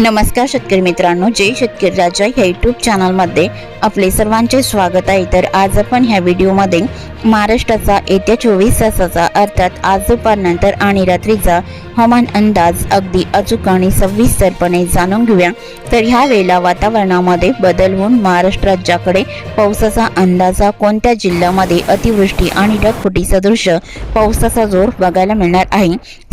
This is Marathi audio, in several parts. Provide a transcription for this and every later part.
नमस्कार शेतकरी मित्रांनो जय शेतकरी राजा ह्या यूट्यूब चॅनलमध्ये आपले सर्वांचे स्वागत आहे. तर आज आपण ह्या व्हिडिओमध्ये महाराष्ट्राचा येत्या चोवीस तासाचा अर्थात आज दुपारनंतर आणि रात्रीचा हवामान अंदाज अगदी अचूक आणि सविस्तरपणे जाणून घेऊया. तर ह्या वेळेला वातावरणामध्ये बदल होऊन महाराष्ट्र राज्याकडे पावसाचा अंदाजा कोणत्या जिल्ह्यामध्ये अतिवृष्टी आणि ढगफुटी सदृश पावसाचा जोर बघायला मिळणार आहे.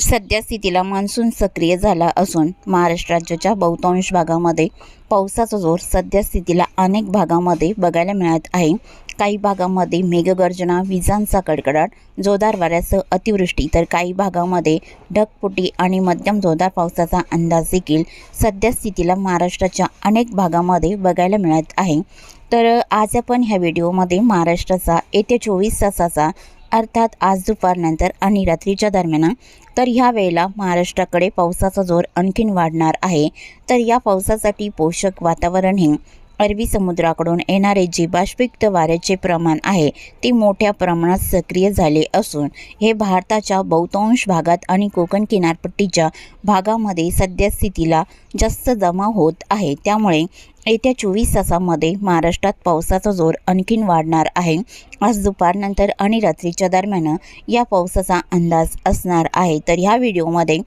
सध्या स्थितीला मान्सून सक्रिय झाला असून महाराष्ट्र राज्याच्या बहुतांश भागामध्ये पावसाचा जोर सध्या स्थितीला अनेक भागामध्ये बघायला मिळत आहे. काही भागामध्ये मेघगर्जना विजांचा कडकडाट जोरदार वाऱ्यासह अतिवृष्टी तर काही भागामध्ये ढगपुटी आणि मध्यम जोरदार पावसाचा अंदाज देखील सध्या स्थितीला महाराष्ट्राच्या अनेक भागामध्ये बघायला मिळत आहे. तर आज आपण ह्या व्हिडिओमध्ये महाराष्ट्राचा येत्या चोवीस तासाचा अर्थात आज दुपारनंतर आणि रात्रीच्या दरम्यान तर ह्या वेळेला महाराष्ट्राकडे पावसाचा जोर आणखीन वाढणार आहे. तर या पावसासाठी पोषक वातावरण हे अरबी समुद्राकडून येणारे जे बाष्पयुक्त वाऱ्याचे प्रमाण आहे ते मोठ्या प्रमाणात सक्रिय झाले असून हे भारताच्या बहुतांश भागात आणि कोकण किनारपट्टीच्या भागामध्ये सध्या स्थितीला जास्त जमा होत आहे. त्यामुळे येत्या चोवीस तासामध्ये महाराष्ट्रात पावसाचा जोर आणखीन वाढणार आहे. आज दुपारनंतर आणि रात्रीच्या दरम्यान या पावसाचा अंदाज असणार आहे. तर ह्या व्हिडिओमध्ये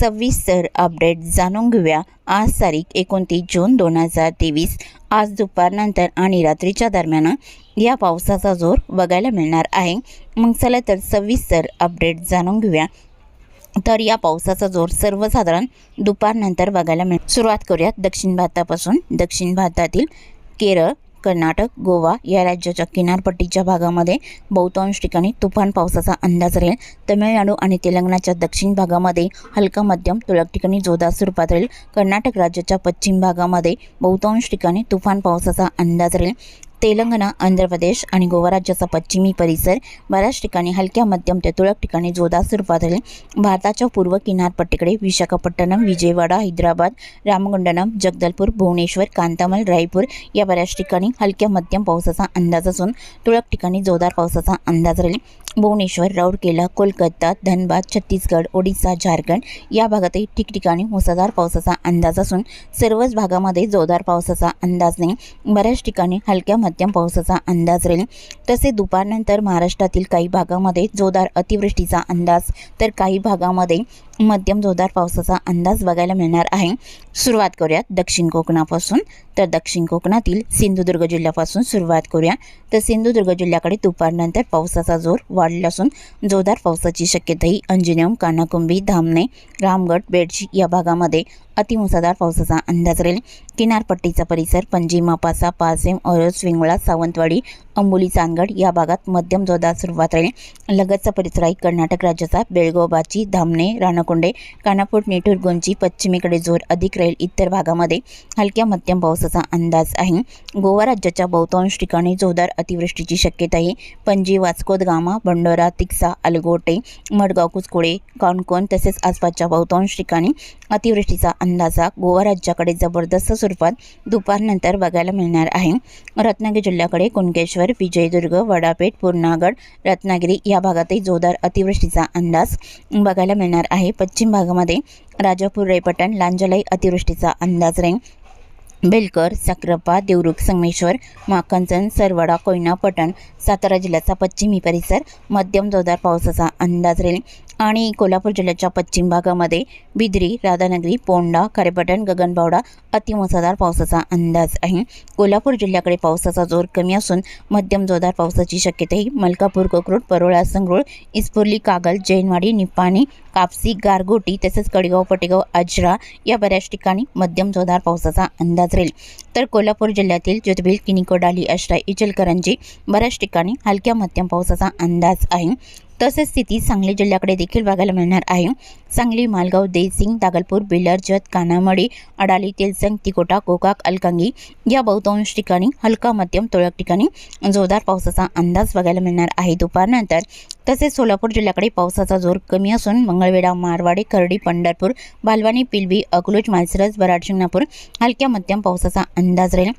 सविस्तर अपडेट जाणून घेऊया. आज तारीख एकोणतीस जून दोन हजार तेवीस. आज दुपारनंतर आणि रात्रीच्या दरम्यान या पावसाचा जोर बघायला मिळणार आहे. मग चला तर सविस्तर अपडेट जाणून घेऊया. तर या पावसाचा जोर सर्वसाधारण दुपारनंतर बघायला मिळेल. सुरुवात करूयात दक्षिण भारतापासून. दक्षिण भारतातील केरळ कर्नाटक गोवा या राज्याच्या किनारपट्टीच्या भागामध्ये बहुतांश ठिकाणी तुफान पावसाचा अंदाज राहील. तमिळनाडू आणि तेलंगणाच्या दक्षिण भागामध्ये हलका मध्यम तुरळक ठिकाणी जोरदार स्वरूपात राहील. कर्नाटक राज्याच्या पश्चिम भागामध्ये बहुतांश ठिकाणी तुफान पावसाचा अंदाज राहील. तेलंगणा आंध्र प्रदेश आणि गोवा राज्याचा पश्चिमी परिसर बऱ्याच ठिकाणी हलक्या मध्यम ते तुरळक ठिकाणी जोरदार स्वरूपात राहील भारताच्या पूर्व किनारपट्टीकडे विशाखापट्टणम विजयवाडा हैदराबाद रामगुंडनम जगदलपूर भुवनेश्वर कांतामल रायपूर या बऱ्याच ठिकाणी हलक्या मध्यम पावसाचा अंदाज असून तुरळक ठिकाणी जोरदार पावसाचा अंदाज राहील. भुवनेश्वर राऊरकेला कोलकाता धनबाद छत्तीसगड ओडिसा झारखंड या भागातही ठिकठिकाणी मुसळधार पावसाचा अंदाज असून सर्वच भागामध्ये जोरदार पावसाचा अंदाज नाही. बऱ्याच ठिकाणी हलक्या मध्यम पावसाचा अंदाज राहील. तसे दुपारनंतर महाराष्ट्रातील काही भागामध्ये जोरदार अतिवृष्टीचा अंदाज तर काही भागामध्ये मध्यम जोरदार पावसाचा अंदाज बघायला मिळणार आहे. सुरुवात करूयात दक्षिण कोकणापासून. तर दक्षिण कोकणातील सिंधुदुर्ग जिल्ह्यापासून सुरुवात करूया. तर सिंधुदुर्ग जिल्ह्याकडे दुपारनंतर पावसाचा जोर वाढला असून जोरदार पावसाची शक्यताही अंजनेम कानाकुंबी धामणे रामगड बेडशी या भागामध्ये अतिमुसळधार पावसाचा अंदाज राहील. किनारपट्टीचा परिसर पणजी मापासा पासेम ओरस विंगळा सावंतवाडी अंबोली चांदगड या भागात मध्यम जोरदार सुरुवात राहील. लगतचा परिसर आहे कर्नाटक राज्याचा. बेळगोबाची धामणे राणकुंडे कानापूर नेटूर गोंची पश्चिमेकडे जोर अधिक राहील. इतर भागामध्ये हलक्या मध्यम पावसाचा अंदाज आहे. गोवा राज्याच्या बहुतांश ठिकाणी जोरदार अतिवृष्टीची शक्यता आहे पणजी वास्कोद गामा बंडोरा तिक्सा अलगोटे मडगाव कुचकोळे काणकोण तसेच आसपासच्या बहुतांश ठिकाणी अतिवृष्टीचा अंदाजा गोवा राज्याकडे जबरदस्त स्वरूपात दुपारनंतर बघायला मिळणार आहे. रत्नागिरी जिल्ह्याकडे कुणकेश्वर विजयदुर्ग वडापेठ पूर्णागड रत्नागिरी या भागातही जोरदार अतिवृष्टीचा अंदाज बघायला मिळणार आहे. पश्चिम भागामध्ये राजापूर रेपटण लांजलाई अतिवृष्टीचा अंदाज राहील. बेलकर साक्रपा देवरुख संगमेश्वर माखनचंद सरवडा कोयना पटण सातारा जिल्ह्याचा पश्चिमी परिसर मध्यम जोरदार पावसाचा अंदाज राहील आणि कोल्हापूर जिल्ह्याच्या पश्चिम भागामध्ये बिद्री राधानगरी पोंडा खारेपटण गगनबावडा अतिमुसळधार पावसाचा अंदाज आहे. कोल्हापूर जिल्ह्याकडे पावसाचा जोर कमी असून मध्यम जोरदार पावसाची शक्यताही मलकापूर कोकरूड परोळा संगरूळ इस्फुर्ली कागल जैनवाडी निपाणी कापसी गारगोटी तसेच कडेगाव पटेगाव आजरा या बऱ्याच ठिकाणी मध्यम जोरदार पावसाचा अंदाज राहील. तर कोल्हापूर जिल्ह्यातील ज्योतिबिल किनिकोडाली आष्टा इचलकरंजी बऱ्याच ठिकाणी हलक्या मध्यम पावसाचा अंदाज आहे. तसेच स्थिती सांगली जिल्ह्याकडे देखील बघायला मिळणार आहे. सांगली मालगाव देसिंग दागलपूर बेलर जत कानामडी अडाली तेलसंग तिकोटा कोकाक अलकांगी या बहुतांश ठिकाणी हलका मध्यम तुरळक ठिकाणी जोरदार पावसाचा अंदाज बघायला मिळणार आहे. दुपारनंतर तसेच सोलापूर जिल्ह्याकडे पावसाचा जोर कमी असून मंगळवेढा मारवाडी करडी पंढरपूर बालवानी पिलवी अकलूज माळसरस बराड शिंगणापूर हलक्या मध्यम पावसाचा अंदाज राहील.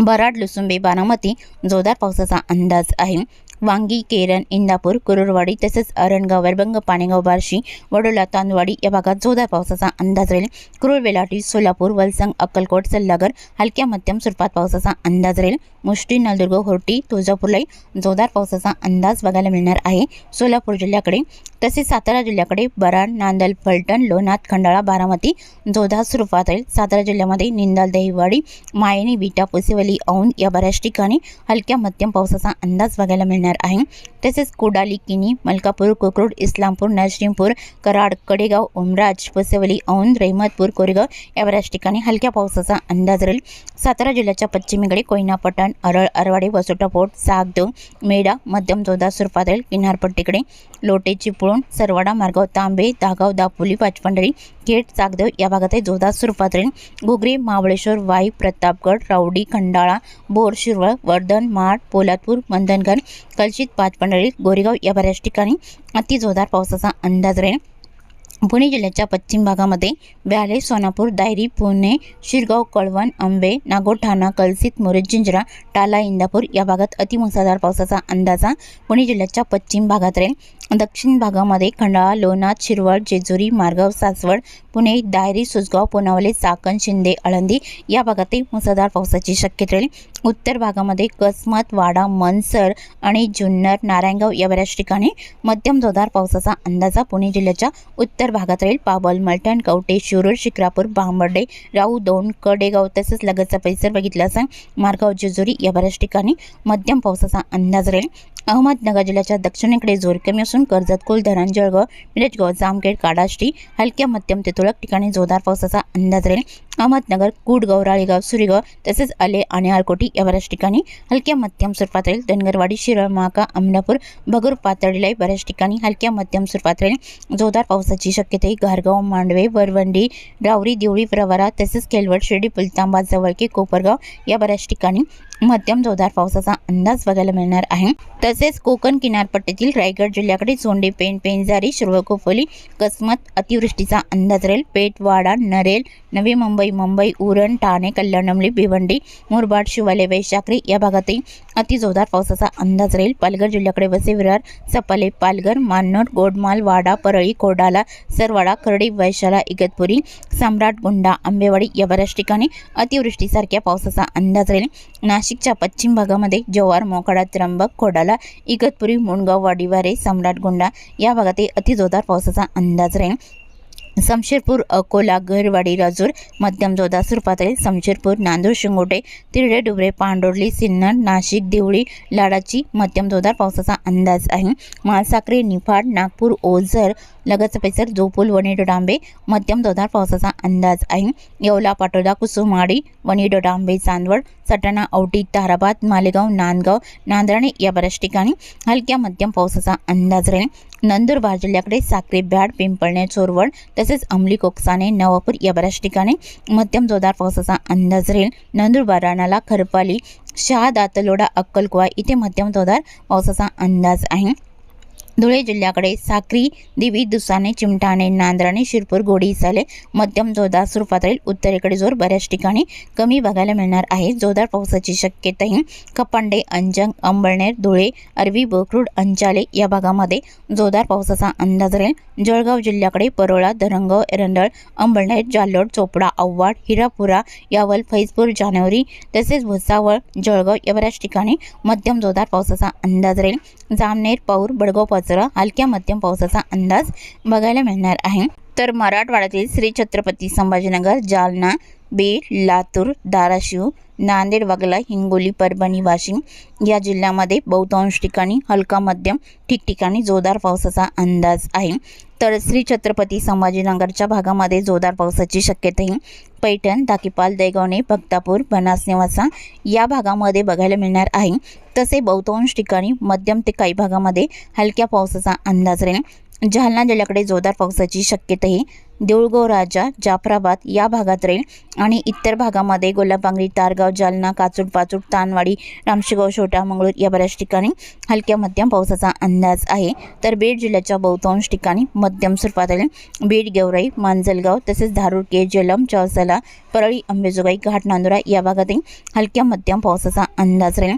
बराड लुसुंबे बारामती जोरदार पावसाचा अंदाज आहे. वांगी केरन इंदापूर कुरुरवाडी तसेच अरणगाव वरबंग पाणेगाव बार्शी वडोला तांदवाडी या भागात जोरदार पावसाचा अंदाज राहील. कुरुळ वेलाटी सोलापूर वलसंग अक्कलकोट सल्लागर हलक्या मध्यम स्वरूपात पावसाचा अंदाज राहील. मुष्टी नलदुर्ग होर्टी तुळजापूरलाही जोरदार पावसाचा अंदाज बघायला मिळणार आहे. सोलापूर जिल्ह्याकडे तसेच सातारा जिल्ह्याकडे बराड नांदल फलटण लोणात खंडाळा बारामती जोरदार स्वरूपात राहील. सातारा जिल्ह्यामध्ये निंदाल दहिवाडी मायनी विटा पुसेवली औंध या बऱ्याच ठिकाणी हलक्या मध्यम पावसाचा अंदाज बघायला मिळणार आहे. तसेच कोडाली किनी मलकापूर कोकरूड इस्लामपूर नरसिंहपूर कराड कडेगाव उमराज पसेवली औंध रहिमतपूर कोरेगाव या बऱ्याच ठिकाणी हलक्या पावसाचा अंदाज राहील. सातारा जिल्ह्याच्या पश्चिमेकडे कोयनापटण अरळ अरवाडे वसोटापोट सागदेव मेढा मध्यम जोधा स्वरूपात किनारपट्टीकडे लोटे चिपळूण सरवाडा मार्गाव तांबे दागाव दापोली पाचपंढरी खेड चाकदेव या भागातही जोरदार स्वरूपात राहील. महाबळेश्वर वाई प्रतापगड रावडी खंडाळा बोर शिरवळ वर्धन माड पोलादपूर मंदनगड कलशित पाचपंढरी गोरेगाव या बऱ्याच ठिकाणी अति जोरदार पावसाचा अंदाज राहील. पुणे जिल्ह्याच्या पश्चिम भागामध्ये ब्याले सोनापूर दायरी पुणे शिरगाव कळवण आंबे नागोठाणा कलसित मोरे जिंजरा टाला इंदापूर या भागात अतिमुसळधार पावसाचा अंदाजा पुणे जिल्ह्याच्या पश्चिम भागात राहील. दक्षिण भागामध्ये खंडाळा लोणार शिरवळ जेजुरी मार्गाव सासवड पुणे दायरी सुसगाव पुनावले चाकण शिंदे आळंदी या भागातही मुसळधार पावसाची शक्यता राहील. उत्तर भागामध्ये कसमत वाडा मनसर आणि जुन्नर नारायणगाव या बऱ्याच ठिकाणी मध्यम जोरदार पावसाचा अंदाजा पुणे जिल्ह्याच्या उत्तर भागात राहील. पाबल मलटण कवटे शिरूर शिक्रापूर बांबर्डे राऊ दौंड कडेगाव तसंच लगतचा परिसर बघितला असा मारगाव जेजुरी या बऱ्याच ठिकाणी मध्यम पावसाचा अंदाज राहील. अहमदनगर जिल्ह्याच्या दक्षिणेकडे जोर कमी असून कर्जत कुल धरण जळगाव मिरजगाव जामखेड काडाष्टी हलक्या मध्यम ते तुरळक ठिकाणी जोरदार पावसाचा अंदाज राहील. अहमदनगर कुडगाव राळेगाव सुरेगाव तसेच आले आणि आळकोटी या बऱ्याच ठिकाणी. हलक्या मध्यम स्वरूपात राहील धनगरवाडी शिरळ महाका अमनापूर भगूर पातळीलाही बऱ्याच ठिकाणी हलक्या मध्यम स्वरूपात राहील जोरदार पावसाची शक्यताही घारगाव मांडवे वरवंडी रावरी देवळी प्रवारा तसेच केलवड शिर्डी पुलतांबा जवळके कोपरगाव या बऱ्याच ठिकाणी मध्यम जोरदार पावसाचा अंदाज बघायला मिळणार आहे. तसेच कोकण किनारपट्टीतील रायगड जिल्ह्याकडे सोंडे पेन पेंजारी शिरवळ खोपोली कसमत अतिवृष्टीचा अंदाज राहील. पेटवाडा नरेल नवी मुंबई मुंबई उरण ठाणे कल्याणमली भिवंडी मुरबाड शिवाले वैशाखरी या भागातही अतिजोरदार पावसाचा अंदाज राहील. पालघर जिल्ह्याकडे वसे विरार सपाले पालघर मान्नोर गोडमाल वाडा परळी कोडाला सरवाडा करडी वैशाला इगतपुरी सम्राट गुंडा आंबेवाडी या बऱ्याच ठिकाणी अतिवृष्टीसारख्या पावसाचा अंदाज राहील. नाशिकच्या पश्चिम भागामध्ये जव्हार मोखाडा त्र्यंबक खोडाला इगतपुरी मुणगाव वाडीवारे सम्राट गुंडा या भागातही अतिजोरदार पावसाचा अंदाज राहील. समशेरपूर अकोला गरवाडी राजूर मध्यम जोरदार स्वरूपात समशेरपूर नांदूर शिंगोटे तिरडे डुबरे पांडोर्ली सिन्नर नाशिक देवळी लाडाची मध्यम जोधार पावसाचा अंदाज आहे. माळसाखरे निफाड नागपूर ओझर लगतचा परिसर जोपूल वणी डोडांबे मध्यम जोरदार पावसाचा अंदाज आहे. येवला पाटोदा कुसुमाडी वणी डोडांबे चांदवड सटाणा औटी ताराबाद मालेगाव नांदगाव नांदराणे या बऱ्याच ठिकाणी हलक्या मध्यम पावसाचा अंदाज राहील. नंदुरबार जिल्ह्याकडे साक्री भ्याड पिंपळणे चोरवड तसेच अंमली कोकसाने नवापूर या बऱ्याच ठिकाणी मध्यम जोरदार पावसाचा अंदाज राहील. नंदुरबार राणाला खरपाली शहा दातलोडा अक्कलकुवा इथे मध्यम जोरदार पावसाचा अंदाज आहे. धुळे जिल्ह्याकडे साक्री दिवी दुसाने चिमटाणे नांद्राणे शिरपूर गोडी इसाले मध्यम जोरदार स्वरूपातील राहील. उत्तरेकडे जोर बऱ्याच ठिकाणी कमी बघायला मिळणार आहे. जोरदार पावसाची शक्यताही कपांडे अंजंग अंबळनेर धुळे अरवी बोकरूड अंचाले या भागामध्ये जोरदार पावसाचा अंदाज राहील. जळगाव जिल्ह्याकडे परोळा धरंगाव एरंडळ अंबळनेर जालोड चोपडा आव्हाड हिरापुरा यावल फैजपूर जानेवारी तसेच भुसावळ जळगाव या बऱ्याच ठिकाणी मध्यम जोरदार पावसाचा अंदाज राहील. जामनेर पौर बडगाव सर्वत्र हलक्या मध्यम पावसाचा अंदाज बघायला मिळणार आहे. तर मराठवाड्यातील श्री छत्रपती संभाजीनगर जालना बीड लातूर धाराशिव नांदेड वगला हिंगोली परभणी वाशिम या जिल्ह्यामध्ये बहुतांश ठिकाणी हलका मध्यम ठिकठिकाणी जोरदार पावसाचा अंदाज आहे. तर श्री छत्रपती संभाजीनगरच्या भागामध्ये जोरदार पावसाची शक्यताही. पैठण दाकीपाल दैगवणे भक्तापूर बनास निवासा या भागामध्ये बघायला मिळणार आहे. तसे बहुतांश ठिकाणी मध्यम ते काही भागामध्ये हलक्या पावसाचा अंदाज राहील. जालना जिल्ह्याकडे जोरदार पावसाची शक्यताही. देऊळगाव राजा जाफराबाद या भागात राहील आणि इतर भागामध्ये गोलाबांगरी तारगाव जालना काचूट पाचूड तानवाडी रामशेगाव छोटा मंगळूर या बऱ्याच ठिकाणी हलक्या मध्यम पावसाचा अंदाज आहे. तर बीड जिल्ह्याच्या बहुतांश ठिकाणी मध्यम स्वरूपात राहील बीड गेवराई मांजलगाव तसेच धारूर के जलम चौसाला परळी अंबेजोगाई घाट नांदुरा या भागातही हलक्या मध्यम पावसाचा अंदाज राहील.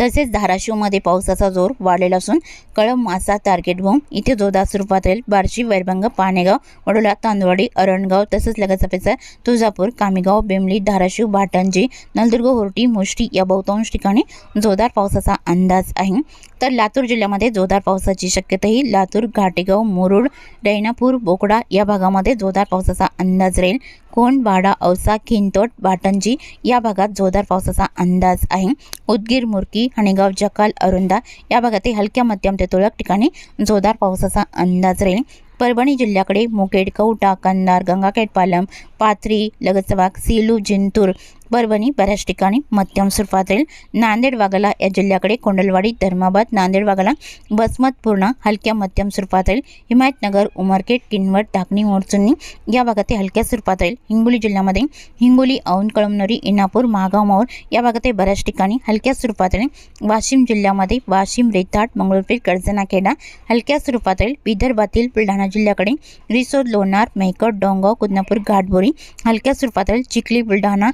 तसेच धाराशिवमध्ये पावसाचा जोर वाढलेला असून कळंब मासा टार्गेटभूम इथे जोरदार स्वरूपात राहील बार्शी वैरभंग पाणेगाव वडोला तांदवाडी अरणगाव तसेच लगतचा पेसर तुळजापूर कामेगाव बेमली धाराशिव भाटंजी नलदुर्ग होर्टी मुष्टी या बहुतांश ठिकाणी जोरदार पावसाचा अंदाज आहे. तर लातूर जिल्ह्यामध्ये जोरदार पावसाची शक्यताही लातूर घाटेगाव मुरुड रैनापूर बोकडा या भागामध्ये जोरदार पावसाचा अंदाज राहील. कोंड बाडा औसा खिंतोट भाटंजी या भागात जोरदार पावसाचा अंदाज आहे. उदगीर मुरकी हणेगाव जकाल अरुंदा या भागातील हलक्या मध्यम ते तुरळक ठिकाणी जोरदार पावसाचा अंदाज राहील. परभणी जिल्ह्याकडे मुकेड कवटा कंदार गंगाखेड पालम पाथरी लगतवाग सेलू जिंतूर परभणी बऱ्याच ठिकाणी मध्यम स्वरूपात राहील नांदेड वाघाला या जिल्ह्याकडे कोंडलवाडी धर्माबाद नांदेड वाघाला बसमत पूर्णा हलक्या मध्यम स्वरूपात राहील हिमायतनगर उमरखेड किनवट धाकणी मोरचुन्नी या भागात हलक्या स्वरूपात राहील हिंगोली जिल्ह्यामध्ये हिंगोली औन कळमनुरी इनापूर महागाव माऊर या भागात बऱ्याच ठिकाणी हलक्या स्वरूपात राहील वाशिम जिल्ह्यामध्ये वाशिम रेताट मंगळूरपीर कर्जनाखेडा हलक्या स्वरूपात राहील विदर्भातील बुलढाणा जिल्ह्याकडे रिसोद लोणार मेहकट डोंगाव कुदनापूर घाटबोरी हलक्या स्वरूपात राहील चिखली बुलढाणा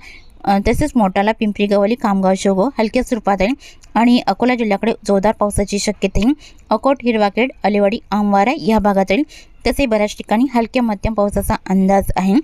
तसेच मोटाला पिंपरी गवली कामगाव शोगो हलक्या स्वरूपात आहे आणि अकोला जिल्ह्याकडे जोरदार पावसाची शक्यता. आहे अकोट हिरवाखेड अलिवाडी आमवारा या भागात राहील तसे बऱ्याच ठिकाणी हलक्या मध्यम पावसाचा अंदाज आहे.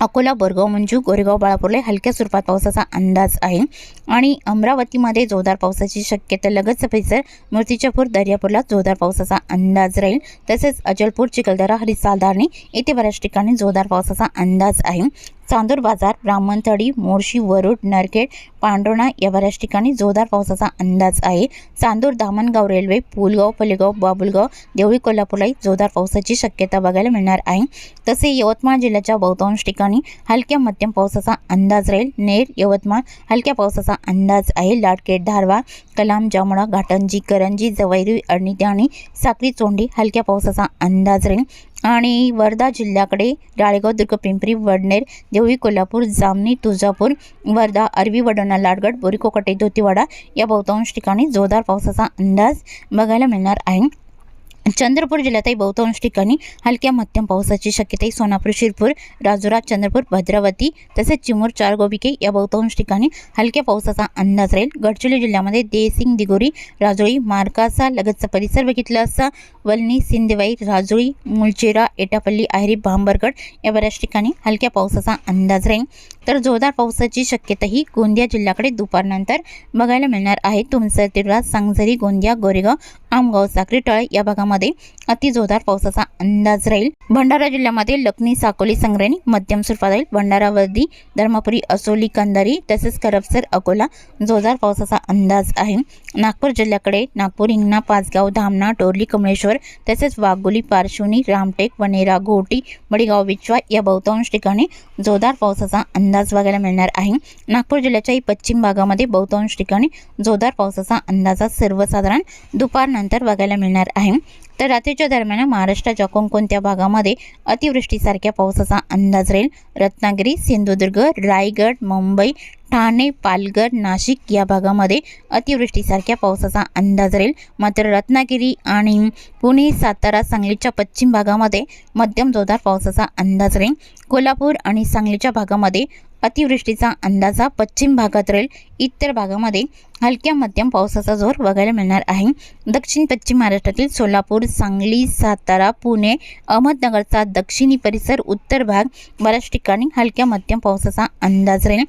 अकोला बोरगाव मंजू गोरेगाव बाळापूरला हलक्या स्वरूपात पावसाचा अंदाज आहे. आणि अमरावतीमध्ये जोरदार पावसाची शक्यता लगत परिसर मूर्तिजापूर दर्यापूरला जोरदार पावसाचा अंदाज राहील. तसेच अचलपूर चिखलदरा हरिसालधारणी येथे बऱ्याच ठिकाणी जोरदार पावसाचा अंदाज आहे. चांदूर बाजार ब्राह्मणथडी मोर्शी वरुड नरखेड पांडोणा या बऱ्याच ठिकाणी जोरदार पावसाचा अंदाज आहे. चांदूर दामणगाव रेल्वे पुलगाव पलेगाव बाबुलगाव देवळी कोल्हापूरलाही जोरदार पावसाची शक्यता बघायला मिळणार आहे. तसे यवतमाळ जिल्ह्याच्या बहुतांश ठिकाणी हलक्या मध्यम पावसाचा अंदाज राहील. नेर यवतमाळ हलक्या पावसाचा अंदाज आहे. लाटकेट धारवा कलाम जामळा घाटंजी करंजी जवैरी अडणी आणि साक्री चोंडी हलक्या पावसाचा अंदाज राहील. आणि वर्धा जिल्ह्याकडे राळेगाव दुर्ग पिंपरी वडनेर देवळी कोल्हापूर जामनी तुळजापूर वर्धा अरवी वडोणा लाडगड बोरीकोकटे धोतीवाडा या बहुतांश ठिकाणी जोरदार पावसाचा अंदाज बघायला मिळणार आहे. चंद्रपूर जिल्ह्यातही बहुतांश ठिकाणी हलक्या मध्यम पावसाची शक्यताही सोनापूर शिरपूर राजुरा चंद्रपूर भद्रावती तसेच चिमूर चारगोबिके या बहुतांश ठिकाणी हलक्या पावसाचा अंदाज राहील. गडचिरोली जिल्ह्यामध्ये देसिंग दिगोरी राजोळी मार्कासा लगतचा परिसर बघितला असता वलनी सिंदेवाई राजुळी मुलचेरा एटापल्ली आहिरी भांबरगड या बऱ्याच ठिकाणी हलक्या पावसाचा अंदाज राहील. तर जोरदार पावसाची शक्यताही गोंदिया जिल्ह्याकडे दुपारनंतर बघायला मिळणार आहे. तुमसर तिरवा सांगझरी गोंदिया गोरेगाव आमगाव साक्री टळे या भागामध्ये अति जोरदार पावसाचा अंदाज राहील. भंडारा जिल्ह्यामध्ये लखनी साकोली संग्रहणी मध्यम स्वरूपात राहील भंडारा वर्दी धर्मापुरी असोली कंदारी तसेच करपसर अकोला जोरदार पावसाचा अंदाज आहे. नागपूर जिल्ह्याकडे नागपूर हिंगणा पाचगाव धामणा टोरली कमळेश्वर तसेच वाघोली पारशिवनी रामटेक वनेरा घोटी बडीगाव विचवा या बहुतांश ठिकाणी जोरदार पावसाचा अंदाज बघायला मिळणार आहे. नागपूर जिल्ह्याच्याही पश्चिम भागामध्ये बहुतांश ठिकाणी जोरदार पावसाचा अंदाजा सर्वसाधारण दुपारनंतर नंतर बघायला मिळणार आहे. तर रात्रीच्या दरम्यान महाराष्ट्राच्या कोणकोणत्या भागामध्ये अतिवृष्टीसारख्या पावसाचा अंदाज राहील? रत्नागिरी सिंधुदुर्ग रायगड मुंबई ठाणे पालघर नाशिक या भागामध्ये अतिवृष्टीसारख्या पावसाचा अंदाज राहील. मात्र रत्नागिरी आणि पुणे सातारा सांगलीच्या पश्चिम भागामध्ये मध्यम जोरदार पावसाचा अंदाज राहील. कोल्हापूर आणि सांगलीच्या भागामध्ये अतिवृष्टीचा अंदाज हा पश्चिम भागात राहील. इतर भागामध्ये हलक्या मध्यम पावसाचा जोर बघायला मिळणार आहे. दक्षिण पश्चिम महाराष्ट्रातील सोलापूर सांगली सातारा पुणे अहमदनगरचा दक्षिणी परिसर उत्तर भाग बऱ्याच ठिकाणी हलक्या मध्यम पावसाचा अंदाज राहील.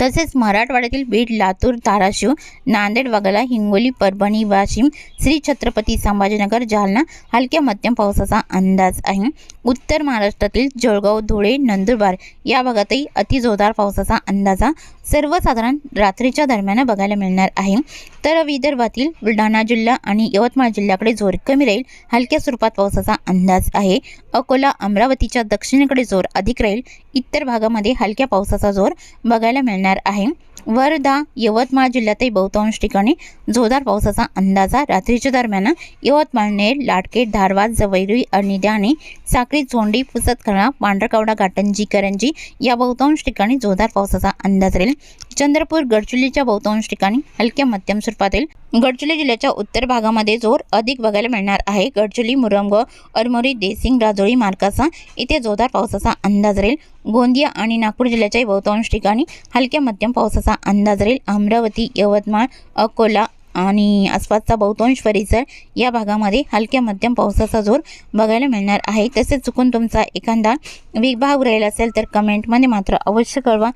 तसेच मराठवाड्यातील बीड लातूर धाराशिव नांदेड वगळा हिंगोली परभणी वाशिम श्री छत्रपती संभाजीनगर जालना हलक्या मध्यम पावसाचा अंदाज आहे. उत्तर महाराष्ट्रातील जळगाव धुळे नंदुरबार या भागातही अतिजोरदार पावसाचा अंदाजा सर्वसाधारण रात्रीच्या दरम्यान बघायला मिळणार आहे. तर विदर्भातील बुलढाणा जिल्हा आणि यवतमाळ जिल्ह्याकडे जोर कमी राहील. हलक्या स्वरूपात पावसाचा अंदाज आहे. अकोला अमरावतीच्या दक्षिणेकडे जोर अधिक राहील. इतर भागामध्ये हलक्या पावसाचा जोर बघायला मिळणार आहे. वर्धा यवतमाळ जिल्ह्यातही बहुतांश ठिकाणी जोरदार पावसाचा अंदाजा रात्रीच्या दरम्यान यवतमाळ नेर लाटकेट धारवाड जवैरी अनिद्याने साक्री चोंडी पुसतखळा पांढरकवडा घाटंजी करंजी या बहुतांश ठिकाणी जोरदार पावसाचा अंदाज राहील. चंद्रपूर गडचिरोलीच्या बहुतांश ठिकाणी हलक्या मध्यम स्वरूपातील गडचिरोली जिल्ह्याच्या उत्तर भागामध्ये जोर अधिक बघायला मिळणार आहे. गडचिरोली मुरंग अरमोरी देसिंग राजोळी मार्कासा इथे जोरदार पावसाचा अंदाज राहील. गोंदिया आणि नागपूर जिल्ह्याच्याही बहुतांश ठिकाणी हलक्या मध्यम पावसाचा अंदाज राहील. अमरावती यवतमाळ अकोला आणि आसपासचा बहुतांश परिसर या भागामध्ये हलक्या मध्यम पावसाचा जोर बघायला मिळणार आहे. तसेच चुकून तुमचा एखादा विभाग राहील असेल तर कमेंटमध्ये मात्र अवश्य कळवा.